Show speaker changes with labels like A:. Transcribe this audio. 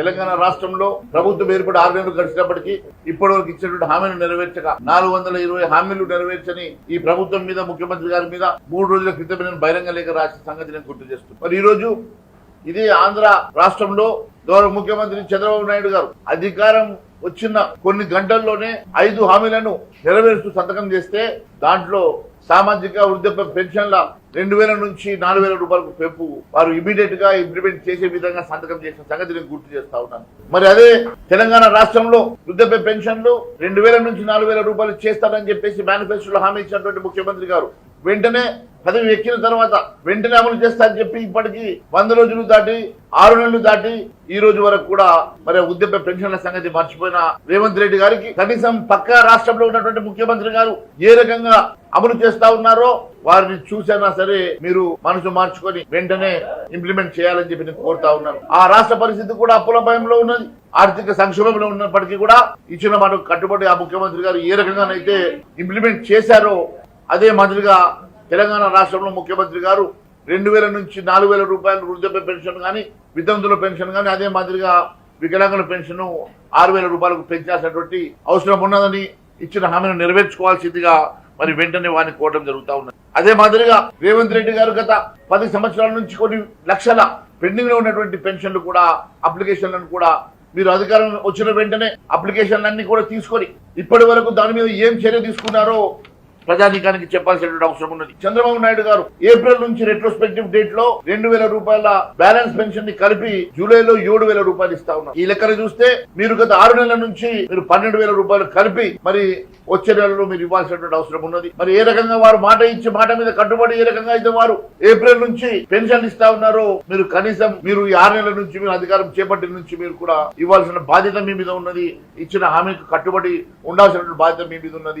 A: తెలంగాణ రాష్ట్రంలో ప్రభుత్వం ఏర్పడి ఆరు నెలలు గడిచినప్పటికీ ఇప్పటి వరకు ఇచ్చినటువంటి హామీలు నెరవేర్చక నాలుగు వందల ఇరవై హామీలు నెరవేర్చని ఈ ప్రభుత్వం మీద ముఖ్యమంత్రి గారి మీద మూడు రోజుల క్రితం నేను బహిరంగ లేఖ రాసిన సంగతి నేను గుర్తు చేస్తున్నాను మరి ఈ రోజు ఇది ఆంధ్ర రాష్ట్రంలో గౌరవ ముఖ్యమంత్రి చంద్రబాబు నాయుడు గారు అధికారం వచ్చిన కొన్ని గంటల్లోనే ఐదు హామీలను నెరవేరుస్తూ సంతకం చేస్తే దాంట్లో సామాజిక వృద్ధాప్య పెన్షన్ల రెండు వేల నుంచి నాలుగు వేల రూపాయలకు పెంపు. వారు ఇమీడియట్గా ఇంప్లిమెంట్ చేసే విధంగా సంతకం చేసిన సంగతి నేను గుర్తు చేస్తా ఉన్నాను. మరి అదే తెలంగాణ రాష్ట్రంలో వృద్ధాప్య పెన్షన్లు రెండు వేల నుంచి నాలుగు వేల రూపాయలు చేస్తారని చెప్పేసి మేనిఫెస్టోలో హామీ ఇచ్చినటువంటి ముఖ్యమంత్రి గారు వెంటనే పదవి ఎక్కిన తర్వాత వెంటనే అమలు చేస్తారని చెప్పి ఇప్పటికీ వంద రోజులు దాటి ఆరు నెలలు దాటి ఈ రోజు వరకు కూడా మరి ఉద్యమ పెన్షన్ల సంగతి మర్చిపోయిన రేవంత్ రెడ్డి గారికి కనీసం పక్క రాష్ట్రంలో ఉన్నటువంటి ముఖ్యమంత్రి గారు ఏ రకంగా అమలు చేస్తా ఉన్నారో వారిని చూసైనా సరే మీరు మనసు మార్చుకొని వెంటనే ఇంప్లిమెంట్ చేయాలని చెప్పి నేను కోరుతా ఉన్నాను. ఆ రాష్ట్ర పరిస్థితి కూడా అప్పుల భయంలో ఉన్నది. ఆర్థిక సంక్షోభంలో ఉన్నప్పటికీ కూడా ఇచ్చిన మాట కట్టుబడి ఆ ముఖ్యమంత్రి గారు ఏ రకంగానైతే ఇంప్లిమెంట్ చేశారో అదే మాదిరిగా తెలంగాణ రాష్ట్రంలో ముఖ్యమంత్రి గారు రెండు వేల నుంచి నాలుగు వేల రూపాయలు వృద్ధాప్య పెన్షన్ కానీ వితంతుల పెన్షన్ కానీ అదే మాదిరిగా వికలాంగుల పెన్షన్ ఆరు వేల రూపాయలకు పెంచాల్సినటువంటి అవసరం ఉన్నదని ఇచ్చిన హామీని నెరవేర్చుకోవాల్సిందిగా మరి వెంటనే వారిని కోరడం జరుగుతూ ఉన్నది. అదే మాదిరిగా రేవంత్ రెడ్డి గారు గత పది సంవత్సరాల నుంచి కొన్ని లక్షల పెండింగ్లో ఉన్నటువంటి పెన్షన్లు కూడా అప్లికేషన్లను కూడా మీరు అధికారం వచ్చిన వెంటనే అప్లికేషన్లన్నీ కూడా తీసుకొని ఇప్పటి వరకు దాని మీద ఏం చర్య తీసుకున్నారో ప్రజానీకానికి చెప్పాల్సినటువంటి అవసరం ఉన్నది. చంద్రబాబు నాయుడు గారు ఏప్రిల్ నుంచి రెట్రోస్పెక్టివ్ డేట్లో రెండు వేల రూపాయల బ్యాలెన్స్ పెన్షన్ని కలిపి జూలైలో ఏడు వేల రూపాయలు ఇస్తా ఉన్నారు. ఈ లెక్కన చూస్తే మీరు గత ఆరు నెలల నుంచి మీరు పన్నెండు వేల రూపాయలు కలిపి మరి వచ్చే నెలలో మీరు ఇవ్వాల్సినటువంటి అవసరం ఉన్నది. మరి ఏ రకంగా వారు మాట ఇచ్చి మాట మీద కట్టుబడి ఏ రకంగా అయితే వారు ఏప్రిల్ నుంచి పెన్షన్ ఇస్తా ఉన్నారో మీరు కనీసం మీరు ఈ ఆరు నెలల నుంచి మీరు అధికారం చేపట్టిన నుంచి మీరు కూడా ఇవ్వాల్సిన బాధ్యత మీ మీద ఉన్నది. ఇచ్చిన హామీకి కట్టుబడి ఉండాల్సినటువంటి బాధ్యత మీ మీద ఉన్నది.